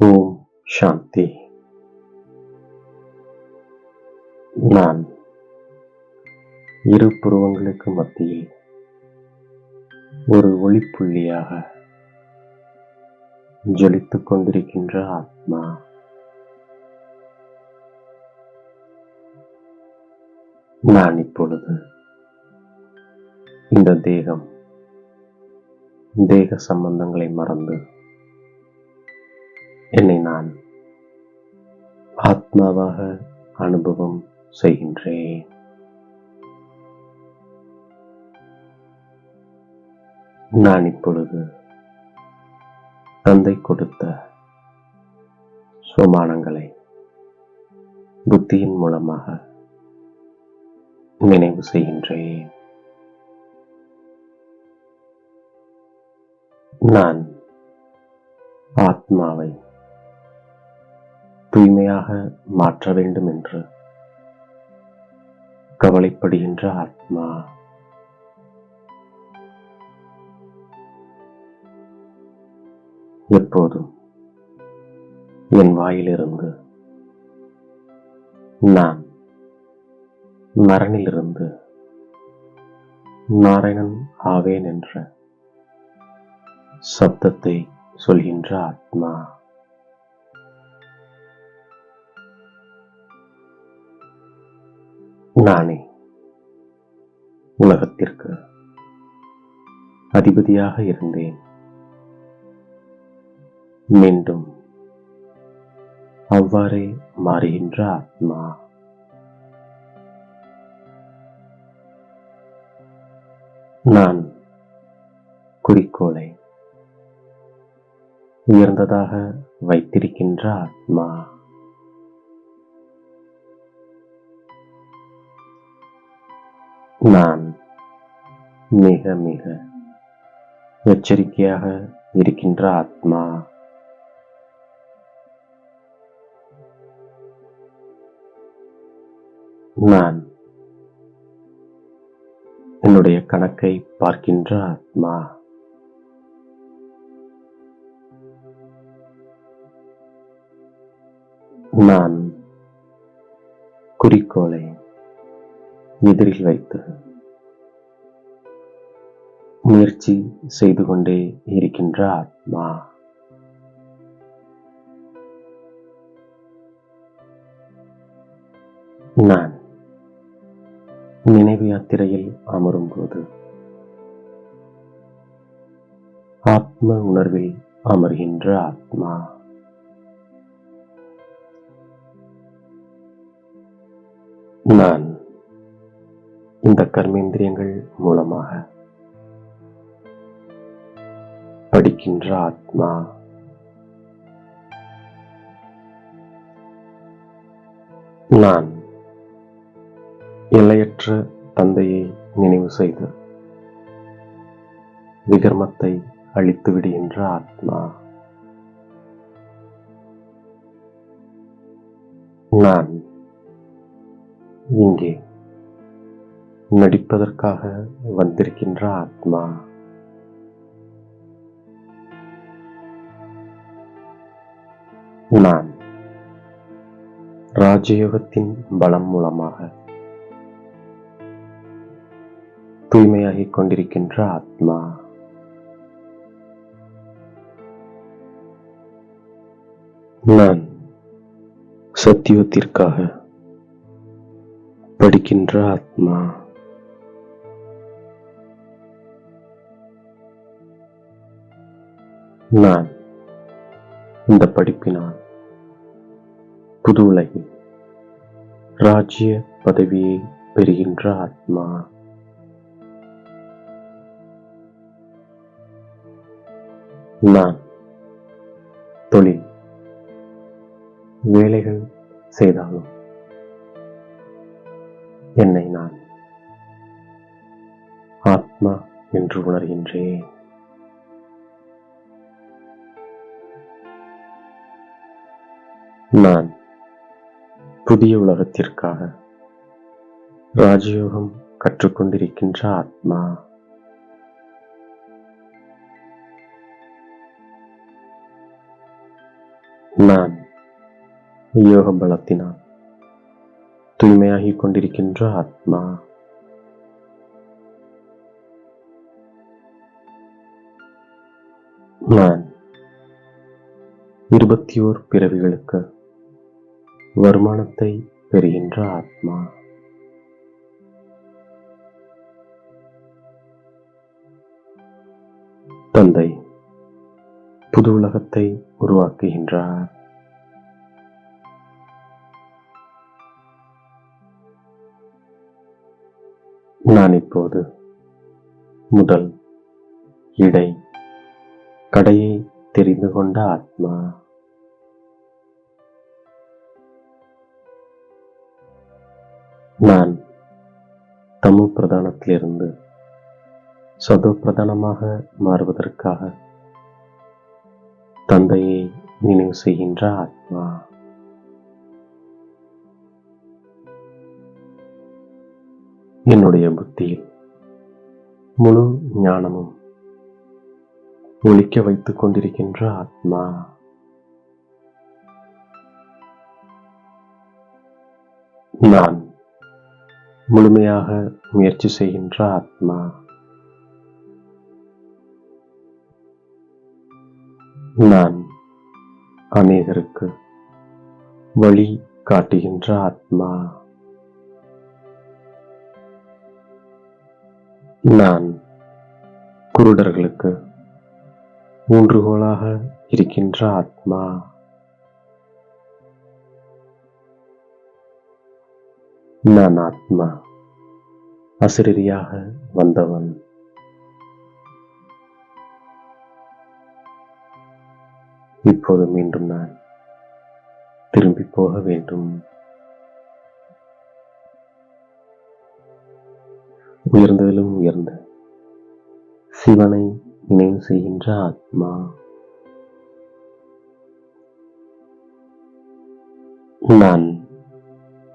ஓம் சாந்தி நான் இரு புருவங்களுக்கு மத்தியில் ஒரு ஒளிப்புள்ளியாக ஜொலித்துக் கொண்டிருக்கின்ற ஆத்மா. நான் இப்பொழுது இந்த தேகம் தேக சம்பந்தங்களை மறந்து என்னை நான் ஆத்மாவாக அனுபவம் செய்கின்றேன். நான் இப்பொழுது தந்தை கொடுத்த சுமானங்களை புத்தியின் மூலமாக நினைவு செய்கின்றேன். நான் ஆத்மாவை தூய்மையாக மாற்ற வேண்டும் என்று கவலைப்படுகின்ற ஆத்மா. எப்போதும் என் வாயிலிருந்து நான் நரனிலிருந்து நாராயணன் ஆவேன் என்ற சப்தத்தை சொல்கின்ற ஆத்மா. நானே உலகத்திற்கு அதிபதியாக இருந்தேன். மீண்டும் அவ்வாறே மாறுகின்ற ஆத்மா. நான் குறிக்கோளை உயர்ந்ததாக வைத்திருக்கின்ற ஆத்மா. நான் மிக மிக எச்சரிக்கையாக இருக்கின்ற ஆத்மா. நான் என்னுடைய கணக்கை பார்க்கின்ற ஆத்மா. நான் குறிக்கோளை எதிரில் வைத்து முயற்சி செய்து கொண்டே இருக்கின்ற ஆத்மா. நான் நினைவு யாத்திரையில் அமரும் போது ஆத்ம உணர்வில் அமர்கின்ற ஆத்மா. நான் இந்த கர்மேந்திரியங்கள் மூலமாக படிக்கின்ற ஆத்மா நான் எல்லையற்ற தந்தையை நினைவு செய்து விகர்மத்தை அழித்து விடுகின்ற ஆத்மா. நான் இங்கே நடிப்பதற்காக வந்திருக்கின்ற ஆத்மா. நான் ராஜயோகத்தின் பலம் மூலமாக தூய்மையாகிக் கொண்டிருக்கின்ற ஆத்மா. நான் சத்தியத்திற்காக படிக்கின்ற ஆத்மா. நான் இந்த படிப்பினால் புது உலகில் ராஜ்ய பதவியை பெறுகின்ற ஆத்மா. நான் தொழில் வேலைகள் செய்தாலும் என்னை நான் ஆத்மா என்று உணர்கின்றேன். நான் புதிய உலகத்திற்காக ராஜயோகம் கற்றுக்கொண்டிருக்கின்ற ஆத்மா. நான் யோக பலத்தினால் தூய்மையாகி கொண்டிருக்கின்ற ஆத்மா. நான் இருபத்தி ஓர் பிறவிகளுக்கு வருமானத்தை பெறுகின்ற ஆத்மா. தந்தை புது உலகத்தை உருவாக்குகின்றார். நான் இப்போது முதல் இடை கடையை தெரிந்து கொண்ட ஆத்மா. நான் தமிழ் பிரதானத்திலிருந்து சதோ பிரதானமாக மாறுவதற்காக தந்தையை நினைவு செய்கின்ற ஆத்மா. என்னுடைய புத்தியில் முழு ஞானமும் ஒழிக்க வைத்துக் கொண்டிருக்கின்ற ஆத்மா. நான் முழுமையாக முயற்சி செய்கின்ற ஆத்மா. நான் அநேகருக்கு வழி காட்டுகின்ற ஆத்மா. நான் குருடர்களுக்கு ஊன்றுகோலாக இருக்கின்ற ஆத்மா. நான் ஆத்மா. அசிரியாக வந்தவன். இப்போது மீண்டும் நான் திரும்பி போக வேண்டும். உயர்ந்ததிலும் உயர்ந்த சிவனை நினைவு செய்கின்ற ஆத்மா. நான்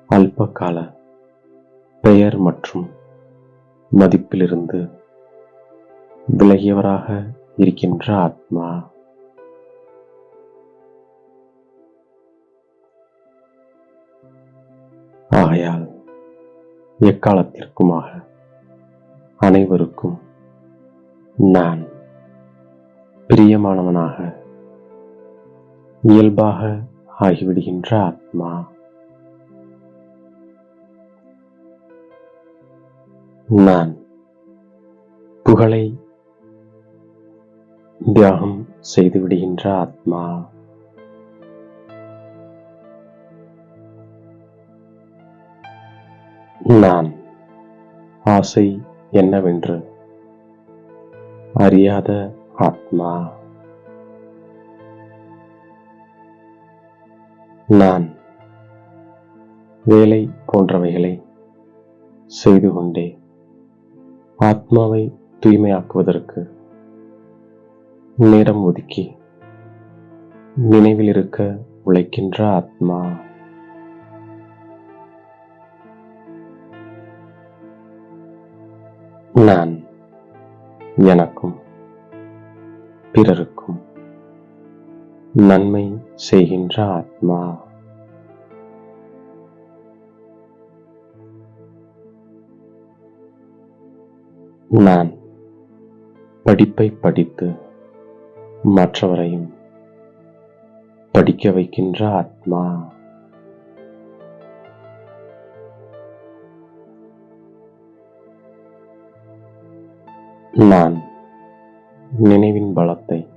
அல்ப கால பெயர் மற்றும் மதிப்பிலிருந்து விலகியவராக இருக்கின்ற ஆத்மா. ஆகையால் எக்காலத்திற்குமாக அனைவருக்கும் நான் பிரியமானவனாக இயல்பாக ஆகிவிடுகின்ற ஆத்மா. நான் புகழை தியாகம் செய்து விடுகின்ற ஆத்மா. நான் ஆசை என்னவென்று அறியாத ஆத்மா. நான் வேலை போன்றவைகளை செய்து கொண்டே ஆத்மாவை தூய்மையாக்குவதற்கு நேரம் ஒதுக்கி நினைவில் இருக்க உழைக்கின்ற ஆத்மா. நான் எனக்கும் பிறருக்கும் நன்மை செய்கின்ற ஆத்மா. நான் படிப்பை படித்து மற்றவரையும் படிக்க வைக்கின்ற ஆத்மா. நான் நினைவின் பலத்தை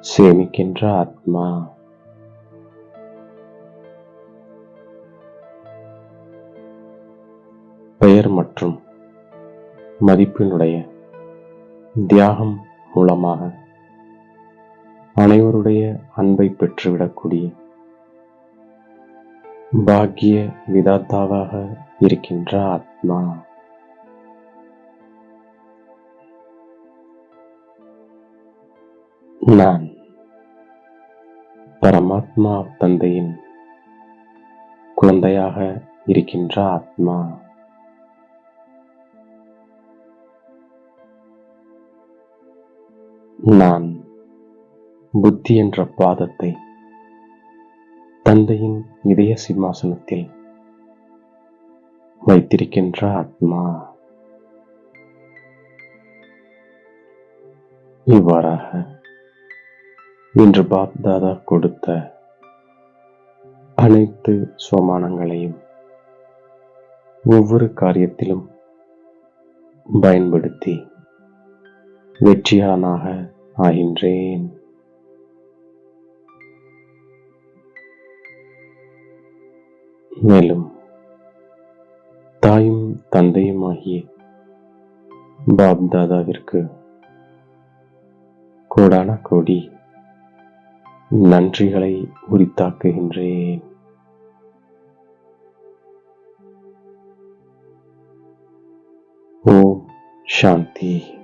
சேமிக்கின்ற ஆத்மா. மதிப்பினுடைய தியாகம் மூலமாக அனைவருடைய அன்பை பெற்றுவிடக்கூடிய பாக்கிய விதாத்தாவாக இருக்கின்ற ஆத்மா. நான் பரமாத்மா தந்தையின் குழந்தையாக இருக்கின்ற ஆத்மா. நான் புத்தி என்ற பாதத்தை தந்தையின் இதய சிம்மாசனத்தில் வைத்திருக்கின்ற ஆத்மா. இவ்வாறாக இன்று பாப் தாதா கொடுத்த அனைத்து சுவமானங்களையும் ஒவ்வொரு காரியத்திலும் பயன்படுத்தி வெற்றியாளனாக ஆகின்றேன். மேலும் தாயும் தந்தையுமாகிய பாப் தாதாவிற்கு கோடான கோடி நன்றிகளை உரித்தாக்குகின்றேன். ஓம் சாந்தி.